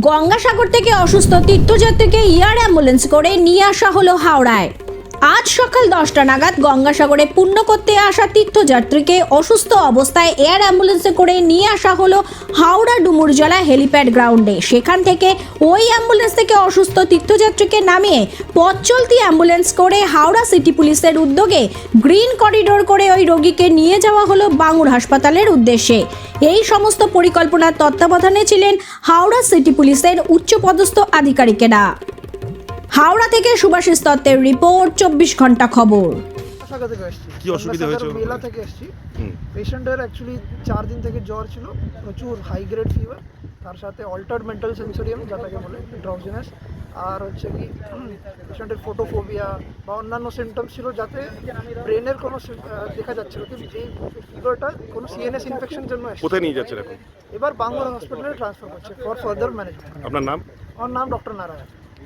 গঙ্গাসাগর থেকে অসুস্থ তীর্থযাত্রীকে air ambulance করে নিয়ে আসা হলো হাওড়ায়। আজ সকাল দশটা নাগাদ গঙ্গাসাগরে পূর্ণ করতে আসা তীর্থযাত্রীকে অসুস্থ অবস্থায় এয়ার অ্যাম্বুলেন্সে করে নিয়ে আসা হলো হাওড়া ডুমুরজলা হেলিপ্যাড গ্রাউন্ডে। সেখান থেকে ওই অ্যাম্বুলেন্স থেকে অসুস্থ তীর্থযাত্রীকে নামিয়ে পথ চলতি অ্যাম্বুলেন্স করে হাওড়া সিটি পুলিশের উদ্যোগে গ্রিন করিডোর করে ওই রোগীকে নিয়ে যাওয়া হলো বাঙুর হাসপাতালের উদ্দেশ্যে। এই সমস্ত পরিকল্পনার তত্ত্বাবধানে ছিলেন হাওড়া সিটি পুলিশের উচ্চপদস্থ আধিকারিকেরা। হাওড়া থেকে সুভাষিস দত্তের রিপোর্ট চব্বিশ ঘণ্টা খবর। থেকে এসেছি। কি অসুবিধা হয়েছে? মেলা থেকে এসেছি। পেশেন্টের অ্যাকচুয়ালি চার দিন থেকে জ্বর ছিল প্রচুর হাই গ্রেড ফিভার তার সাথে অল্টার্ড মেন্টাল সেন্সোরিয়াম যেটাকে বলে আর হচ্ছে কি পেশেন্টের ফোটোফোবিয়া বা অন্যান্য সিমটমস ছিল যাতে ব্রেনের কোনো দেখা যাচ্ছিল কি যে ফিভারটা কোনো সিএনএস ইনফেকশন জন্য কোথায় নিয়ে এখন? এবার বাংলা হসপিটালে ট্রান্সফার করছে ফর ফার্দার ম্যানেজমেন্ট আপনার নাম? আমার নাম ডক্টর নারায়ণ।